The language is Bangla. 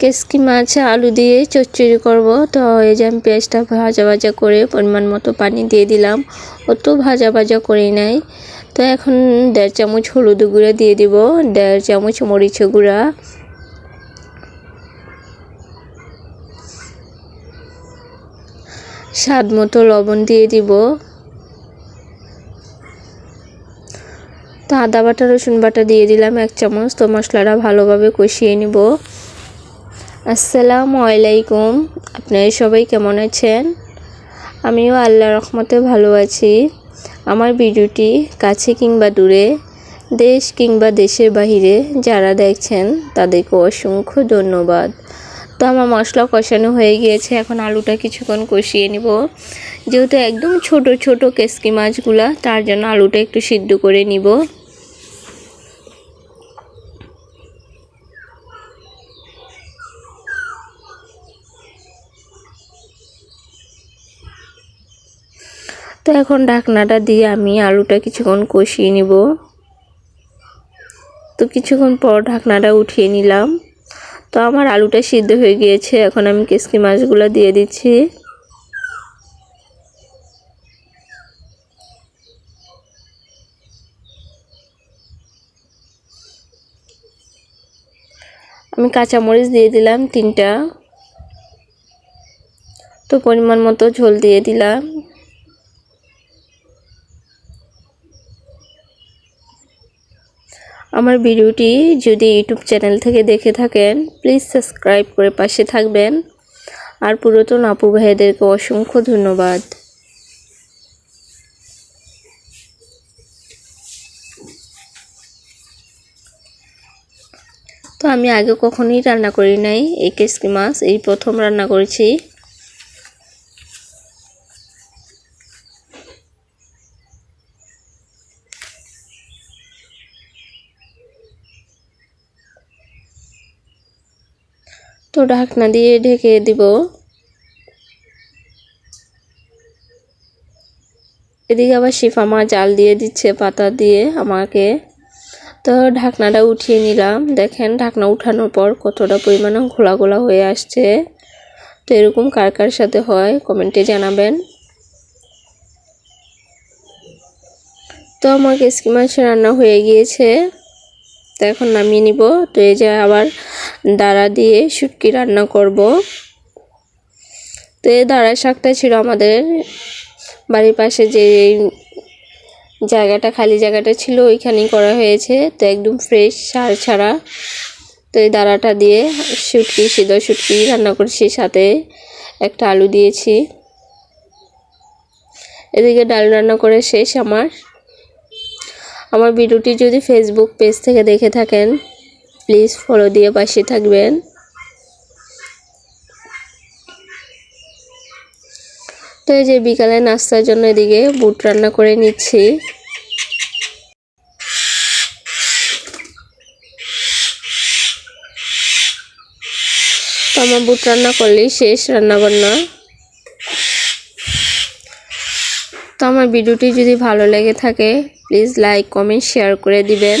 কেসকি মাছ আলু দিয়ে চচ্চড়ি করব। তো এই যে আমি পেঁয়াজটা ভাজা ভাজা করে পরিমাণ মতো পানি দিয়ে দিলাম। অত ভাজা ভাজা করি নাই। তো এখন দেড় চামচ হলুদ গুঁড়া দিয়ে দিব। দেড় চামচ মরিচ গুঁড়া। স্বাদ মতো লবণ দিয়ে দিব। তো আদা বাটা, রসুন বাটা দিয়ে দিলাম এক চামচ। তো মশলাটা ভালোভাবে কষিয়ে নিব। আসসালামু আলাইকুম। আপনারা সবাই কেমন আছেন? আমিও আল্লাহ রহমতে ভালো আছি। আমার ভিডিওটি কাছে কিংবা দূরে, দেশ কিংবা দেশের বাহিরে যারা দেখছেন, তাদেরকে অসংখ্য ধন্যবাদ। তো আমার মশলা কষানো হয়ে গিয়েছে, এখন আলুটা কিছুক্ষণ কষিয়ে নিব। যেহেতু একদম ছোট ছোট কেসকি মাছগুলা, তার জন্য আলুটা একটু সিদ্ধ করে নিব। তো এখন ঢাকনাটা দিয়ে আমি আলুটা কিছুক্ষণ কষিয়ে নিব। তো কিছুক্ষণ পর ঢাকনাটা উঠিয়ে নিলাম। তো আমার আলুটা সিদ্ধ হয়ে গিয়েছে, এখন আমি কেসকি মাছগুলো দিয়ে দিচ্ছি। আমি কাঁচামরিচ দিয়ে দিলাম তিনটা। তো পরিমাণ মতো ঝোল দিয়ে দিলাম। আমার ভিডিওটি যদি ইউটিউব চ্যানেল থেকে দেখে থাকেন প্লিজ সাবস্ক্রাইব করে পাশে থাকবেন। আর পুরাতন আপু ভাইদেরকে অসংখ্য ধন্যবাদ। তো আমি আগে কখনোই রান্না করি নাই এই কেসকি মাছ এই প্রথম রান্না করেছি। তো ঢাকনা দিয়ে ঢেকে দিব। এদিকে আবার শিফা মা জাল দিয়ে দিচ্ছে, পাতা দিয়ে আমাকে। তো ঢাকনাটা উঠিয়ে নিলাম। দেখেন, ঢাকনা উঠানোর পর কতটা পরিমাণে ঘোলা ঘোলা হয়ে আসছে। তো এরকম কার কার সাথে হয় কমেন্টে জানাবেন। তো আমার কেসকি রান্না হয়ে গিয়েছে। তো এখন নামিয়ে নিব। তো এই যে আবার দাঁড়া দিয়ে শুটকি রান্না করব। তো এই দাঁড়া শাকটা ছিল আমাদের বাড়ির পাশে যে জায়গাটা, খালি জায়গাটা ছিল, ওইখানেই করা হয়েছে। তো একদম ফ্রেশ সার ছাড়া। তো এই দাঁড়াটা দিয়ে শুটকি, সিদ্ধ শুটকি রান্না করছি, সাথে একটা আলু দিয়েছি। এদিকে ডাল রান্না করে শেষ আমার। আমার ভিডিওটি যদি ফেসবুক পেজ থেকে দেখে থাকেন প্লিজ ফলো দিয়ে পাশে থাকবেন। তো এই যে বিকালে নাস্তার জন্য এদিকে বুট রান্না করে নিচ্ছি। তো আমার বুট রান্না করলেই শেষ রান্না বান্না তো আমার ভিডিওটি যদি ভালো লেগে থাকে প্লিজ লাইক কমেন্ট শেয়ার করে দিবেন।